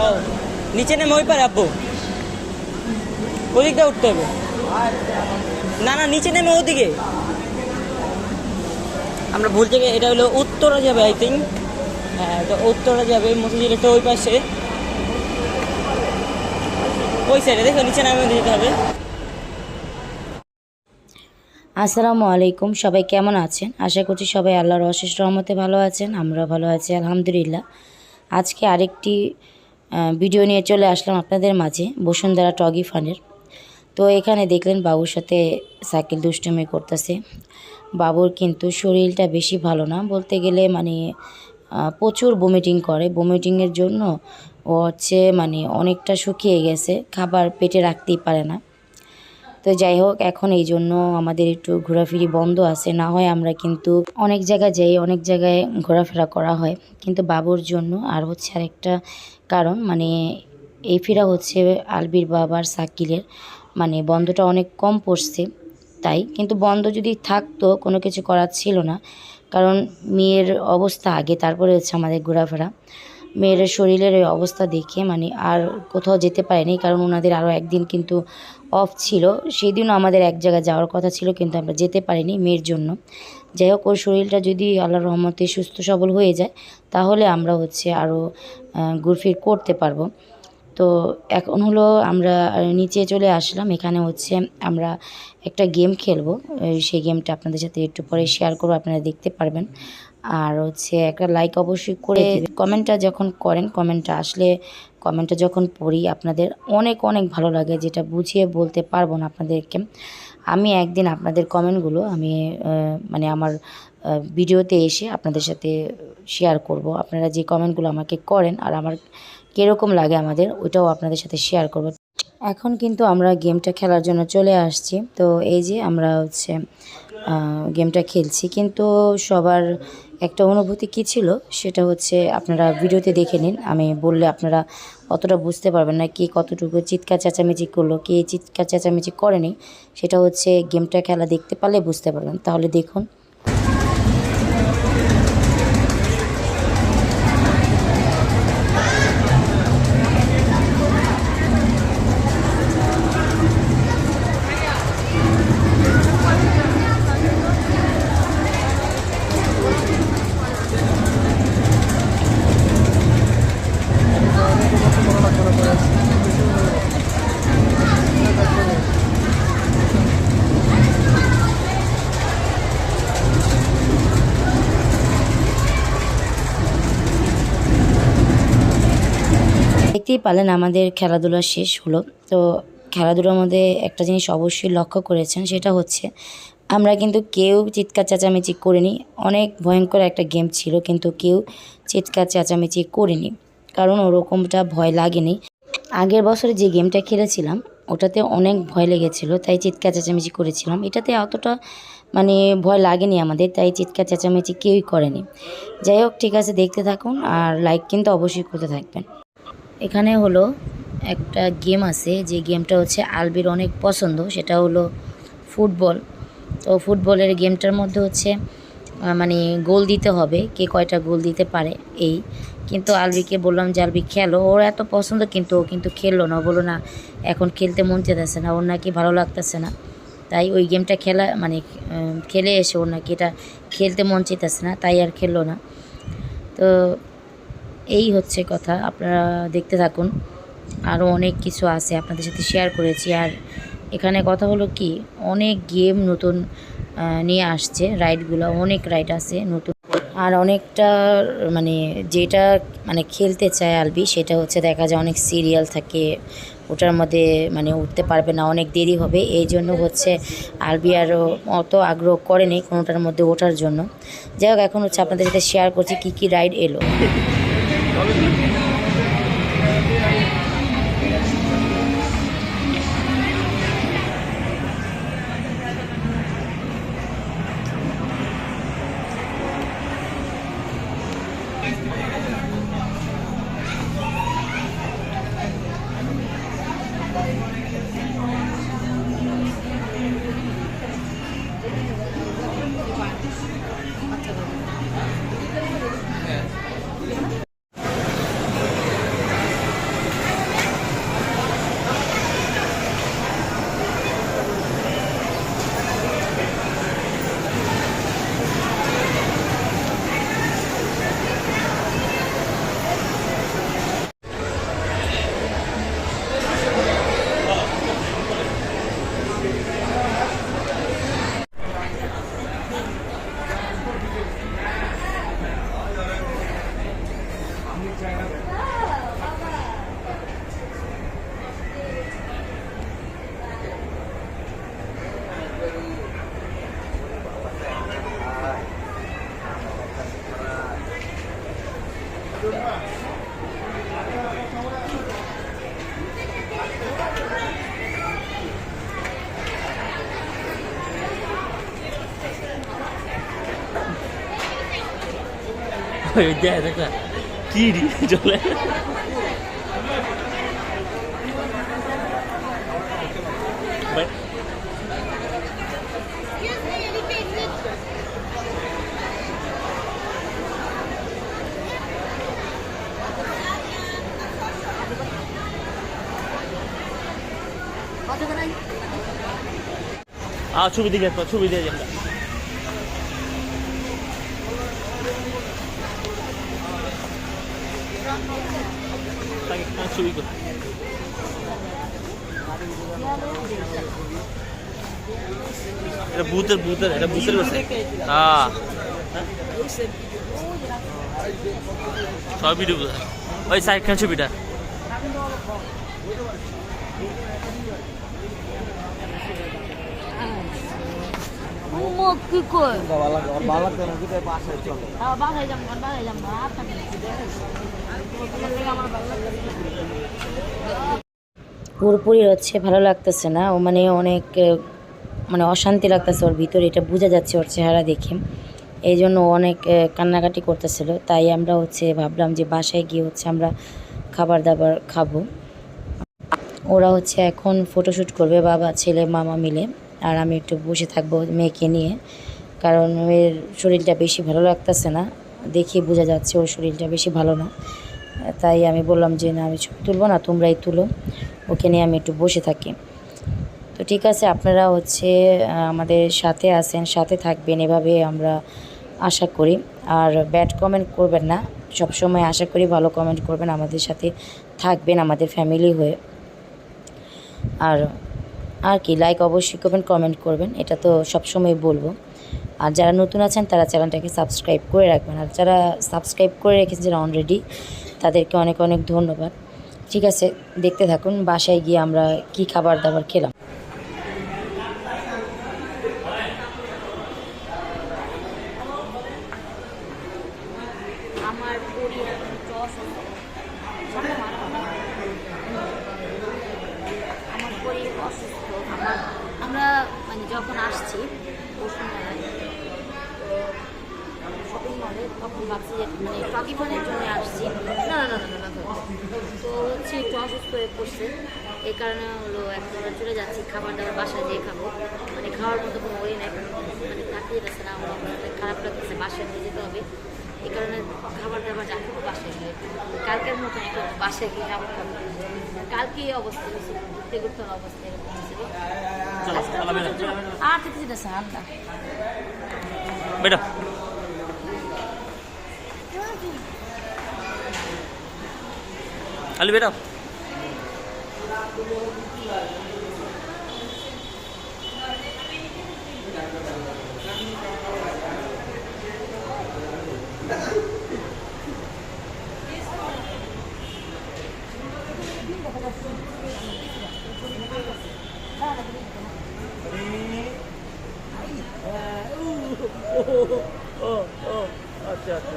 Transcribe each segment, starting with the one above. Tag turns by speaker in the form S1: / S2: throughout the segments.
S1: ও নিচে নেমে ওই পারে, আব্বু। ওদিক দিয়ে উঠতে হবে। না না, নিচে নেমে ওদিকে। আমরা ভুল থেকে এটা হলো উত্তরা যাবে আই থিঙ্ক হ্যাঁ এটা উত্তরা যাবে মসজিদ একটা ওই পাশে। ওই সাইডে দেখো, নিচে নামে যেতে হবে।
S2: আসসালামু আলাইকুম, সবাই কেমন আছেন? আশা করছি সবাই আল্লাহর অশেষ রহমতে ভালো আছেন আমরা ভালো আছি, আলহামদুলিল্লাহ। আজকে আরেকটি ভিডিও নিয়ে চলে আসলাম আপনাদের মাঝে, বসুন্ধরা টগি ফানের। তো এখানে দেখলেন বাবুর সাথে সাইকেল দুষ্টুমি করতেছে। বাবুর কিন্তু শরীরটা বেশি ভালো না, বলতে গেলে মানে প্রচুর বমিটিং করে। বমিটিংয়ের জন্য ও হচ্ছে মানে অনেকটা শুকিয়ে গেছে, খাবার পেটে রাখতেই পারে না। তো যাই হোক, এখন এই জন্য আমাদের একটু ঘোরাফিরি বন্ধ আছে। না হয় আমরা কিন্তু অনেক জায়গায় যাই, অনেক জায়গায় ঘোরাফেরা করা হয়। কিন্তু বাবুর জন্য আর হচ্ছে আরেকটা কারণ মানে এই ফেরা হচ্ছে আলবির বাবার সাকিলের। মানে বন্ধটা অনেক কম পড়ছে তাই। কিন্তু বন্ধ যদি থাকতো, কোনো কিছু করার ছিল না। কারণ মেয়ের অবস্থা আগে, তারপরে হচ্ছে আমাদের ঘোরাফেরা। মেয়ের শরীরের এই অবস্থা দেখে মানে আর কোথাও যেতে পারেনি, কারণ ওনাদের আরও একদিন কিন্তু অফ ছিল। সেই দিনও আমাদের এক জায়গায় যাওয়ার কথা ছিল, কিন্তু আমরা যেতে পারিনি মেয়ের জন্য। যাই হোক, ওর শরীরটা যদি আল্লাহর রহমতে সুস্থ সবল হয়ে যায়, তাহলে আমরা হচ্ছে আরও ঘুরফির করতে পারব। তো এখন হলো আমরা নিচে চলে আসলাম। এখানে হচ্ছে আমরা একটা গেম খেলব। সেই গেমটা আপনাদের সাথে একটু পরে শেয়ার করব, আপনারা দেখতে পারবেন। আর হচ্ছে একটা লাইক অবশ্যই করে কমেন্টটা যখন করেন কমেন্টটা আসলে কমেন্টটা যখন পড়ি আপনাদের অনেক অনেক ভালো লাগে যেটা বুঝিয়ে বলতে পারব না আপনাদেরকে। আমি একদিন আপনাদের কমেন্টগুলো আমি মানে আমার ভিডিওতে এসে আপনাদের সাথে শেয়ার করব। আপনারা যে কমেন্টগুলো আমাকে করেন আর আমার কীরকম লাগে আমাদের ওইটাও আপনাদের সাথে শেয়ার করব। এখন কিন্তু আমরা গেমটা খেলার জন্য চলে আসছি। তো এই যে আমরা হচ্ছে গেমটা খেলছি। কিন্তু সবার একটা অনুভূতি কী ছিল? সেটা হচ্ছে আপনারা ভিডিওতে দেখে নিন। আমি বললে আপনারা অতটা বুঝতে পারবেন না কে কতটুকু চিৎকার চেঁচামেচি করল, কে চিৎকার চেঁচামেচি করেনি। সেটা হচ্ছে গেমটা খেলা দেখতে পারলে বুঝতে পারবেন। তাহলে দেখুন। পারলেন, আমাদের খেলাধুলা শেষ হলো। তো খেলাধুলার মধ্যে একটা জিনিস অবশ্যই লক্ষ্য করেছেন, সেটা হচ্ছে আমরা কিন্তু কেউ চিৎকার চেঁচামেচি করিনি। অনেক ভয়ঙ্কর একটা গেম ছিল, কিন্তু কেউ চিৎকার চেঁচামেচি করিনি, কারণ ওরকমটা ভয় লাগেনি। আগের বছরে যে গেমটা খেলেছিলাম, ওটাতে অনেক ভয় লেগেছিল, তাই চিৎকার চেঁচামেচি করেছিলাম। এটাতে অতটা মানে ভয় লাগেনি আমাদের, তাই চিৎকার চেঁচামেচি কেউই করেনি। যাই হোক, ঠিক আছে, দেখতে থাকুন, আর লাইক কিন্তু অবশ্যই করতে থাকবেন। এখানে হলো একটা গেম আছে, যে গেমটা হচ্ছে আলবির অনেক পছন্দ, সেটা হলো ফুটবল। তো ফুটবলের গেমটার মধ্যে হচ্ছে মানে গোল দিতে হবে, কে কয়টা গোল দিতে পারে, এই। কিন্তু আলবিকে বললাম যে, আলবি, খেলো। ওর এত পছন্দ, কিন্তু ও কিন্তু খেললো না। ও বলল, না, এখন খেলতে মন চেতেছে না, ওর নাকি ভালো লাগতেছে না। তাই ওই গেমটা খেলা মানে খেলে এসে ওর নাকি এটা খেলতে মন চেতেছে না, তাই আর খেললো না। তো এই হচ্ছে কথা, আপনারা দেখতে থাকুন। আরও অনেক কিছু আছে আপনাদের সাথে শেয়ার করেছি। আর এখানে কথা হলো কি, অনেক গেম নতুন নিয়ে আসছে রাইডগুলো অনেক রাইড আছে নতুন। আর অনেকটা মানে যেটা মানে খেলতে চায় আলবি, সেটা হচ্ছে দেখা যায় অনেক সিরিয়াল থাকে, ওটার মধ্যে মানে উঠতে পারবে না, অনেক দেরি হবে। এই জন্য হচ্ছে আলবি আরও অত আগ্রহ করেনি কোনোটার মধ্যে ওঠার জন্য। যাই হোক, এখন হচ্ছে আপনাদের সাথে শেয়ার করছি কী কী রাইড এলো।
S1: দেখ দেখ। কি চলে। ছবি দিকে একটা ছবি দিয়ে আমরা তাকে একটা ছবি এটা ভূতের ভূতের এটা বসে হ্যাঁ। সব ভিডিও ওই সাইড খান ছবিটা।
S2: কি কই?
S3: ভালো কেন কোথায় পাশে চলে
S2: বাসায় যাব বাসায় যাব পুরোপুরি হচ্ছে ভালো লাগতেছে না ও মানে অনেক মানে অশান্তি লাগতেছে ওর ভিতরে এটা বোঝা যাচ্ছে ওর চেহারা দেখে। এই জন্য অনেক কান্নাকাটি করতেছিল তাই আমরা হচ্ছে ভাবলাম যে বাসায় গিয়ে হচ্ছে আমরা খাবার দাবার খাব। ওরা হচ্ছে এখন ফটোশ্যুট করবে বাবা ছেলে মামা মিলে। আর আমি একটু বসে থাকব মেয়েকে নিয়ে। কারণ মেয়ের শরীরটা বেশি ভালো লাগতেছে না। দেখে বোঝা যাচ্ছে ওর শরীরটা বেশি ভালো না। তাই আমি বললাম যে, না, আমি ছবি তুলবো না, তোমরাই তুলো। ওকে নিয়ে আমি একটু বসে থাকি। তো ঠিক আছে, আপনারা হচ্ছে আমাদের সাথে আছেন, সাথে থাকবেন, এভাবে আমরা আশা করি। আর ব্যাড কমেন্ট করবেন না। সবসময় আশা করি ভালো কমেন্ট করবেন, আমাদের সাথে থাকবেন, আমাদের ফ্যামিলি হয়ে। আর আর কি লাইক অবশ্যই করবেন কমেন্ট করবেন, এটা তো সবসময় বলব। আর যারা নতুন আছেন, তারা চ্যানেলটাকে সাবস্ক্রাইব করে রাখবেন। আর যারা সাবস্ক্রাইব করে রেখেছেন, যারা অলরেডি তাদেরকে অনেক অনেক ধন্যবাদ। ঠিক আছে, দেখতে থাকুন, বাসায় গিয়ে আমরা কি খাবার দাবার খেলাম। আমার
S4: শরীর অসুস্থ আমার মানে যখন আসছি শপিং মলে তখন ভাবছি যে মানে আসছি। তো হচ্ছে অসুস্থ হয়ে পড়ছে। এই কারণে হলো যাচ্ছি খাবার দাবার বাসায় খাব। মানে খাওয়ার মতো মানে না খারাপ লাগতেছে যেতে হবে। এই কারণে খাবার বাসায় গিয়ে কালকের মতন একটু বাসায় গিয়ে খাবার কালকে এই অবস্থা হয়েছিল ঘুরতে ঘুরতে অবস্থা এরকম হয়েছিল আর কিছু দিতেছে আলাদা।
S1: বেটা। আলি বেটা আচ্ছা আচ্ছা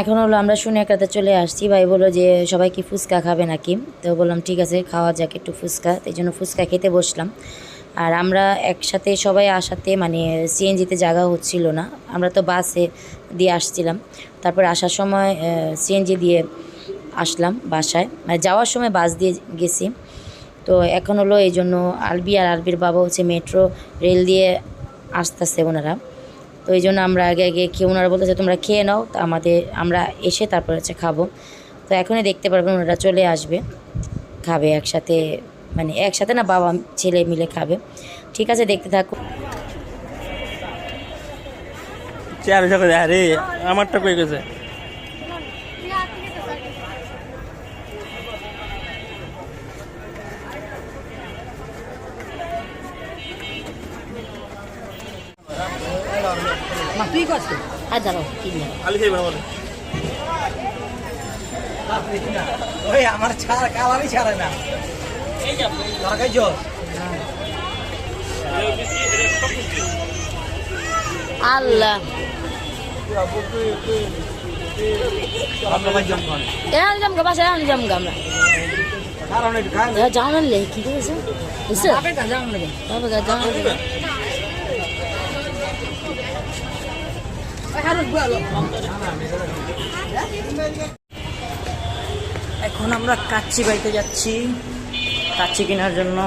S2: এখন হলো আমরা শুনে একটাতে চলে আসছি। ভাই বলল যে, সবাই কি ফুচকা খাবে নাকি? তো বললাম, ঠিক আছে, খাওয়া যাক একটু ফুচকা। এই জন্য ফুচকা খেতে বসলাম। আর আমরা একসাথে সবাই আসাতে মানে সিএনজিতে জায়গা হচ্ছিল না। আমরা তো বাসে দিয়ে আসছিলাম। তারপর আসার সময় সিএনজি দিয়ে আসলাম বাসায়। মানে যাওয়ার সময় বাস দিয়ে গেছি। তো এখন হলো এই জন্য আলবি আর আলবির বাবা হচ্ছে মেট্রো রেল দিয়ে আসতেছে ওনারা। তো এই জন্য আমরা আগে আগে খেয়ে ওনারা বলতেছে, তোমরা খেয়ে নাও, তা আমাদের, আমরা এসে তারপর হচ্ছে খাব। তো এখনই দেখতে পারবেন ওনারা চলে আসবে, খাবে একসাথে মানে একসাথে না বাবা, ছেলে মিলে খাবে। ঠিক আছে, দেখতে থাকো।
S1: আমারটা কই গেছে?
S2: আর দাঁড়াও ঠিক না
S1: আলি খাই ভালো
S3: ওই আমার ছাড়া কালারই ছাড়ে না। তোরা খাইছো
S2: আল্লাহ। গা গা আমরা। কি করেছে বাবা গা যাও না
S1: এখন আমরা কাচ্চি বাইতে যাচ্ছি, কাচ্চি কেনার জন্য।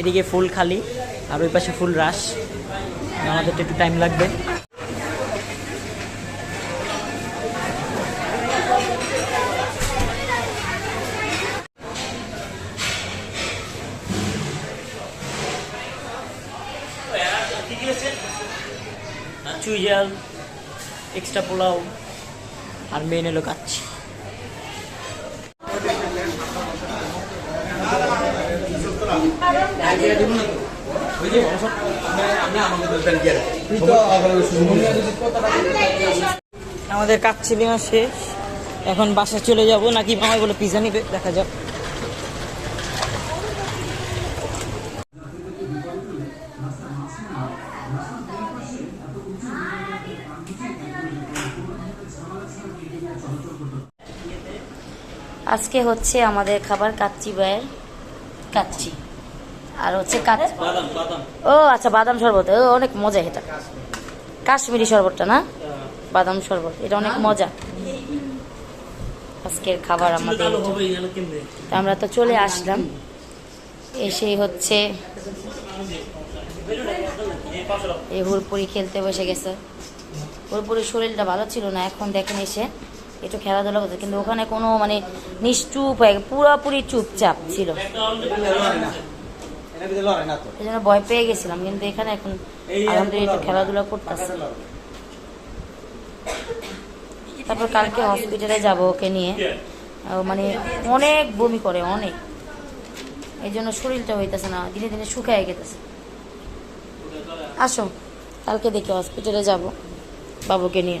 S1: এদিকে ফুল খালি, আর ওই পাশে ফুল রাস। আমাদের তো একটু টাইম লাগবে। জাল এক্সট্রা পোলাও আর মেন এলো কাচ্ছি আমাদের কাচ্ছি নেওয়া শেষ। এখন বাসা চলে যাব। নাকি মামাই বলে পিজা নিবে? দেখা যাক।
S2: আজকে হচ্ছে আমাদের খাবার কাচ্চি বায়ের কাচ্চি। আর হচ্ছে
S1: বাদাম
S2: ও আচ্ছা বাদাম শরবত। ও অনেক মজা এটা। কাশ্মীরি শরবতটা না? বাদাম শরবত এটা অনেক মজা। আজকের খাবার আমাদের আমরা তো চলে আসলাম। এসেই হচ্ছে এই হুরপুরি খেলতে বসে গেছে। হুরপুরির শরীরটা ভালো ছিল না এখন দেখেন এসে একটু খেলাধুলা করছে, কিন্তু ওখানে কোনো মানে নিশ্চুপ হয়ে পুরোপুরি চুপচাপ ছিল। এই জন্য ভয় পেয়ে গেছিলাম, কিন্তু এখানে এখন আলহামদুলিল্লাহ একটু খেলাধুলা করতেছে। তারপর কালকে হসপিটালে যাব ওকে নিয়ে। মানে অনেক বমি করে, অনেক। এই জন্য শরীরটা হইতেছে না, দিনে দিনে শুকায় গেতেছে। আসো, কালকে দেখি হসপিটালে যাব, বাবুকে নিয়ে।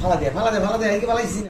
S3: ফালা দে ফালা দে ফালা দে এই কি ফালাইছি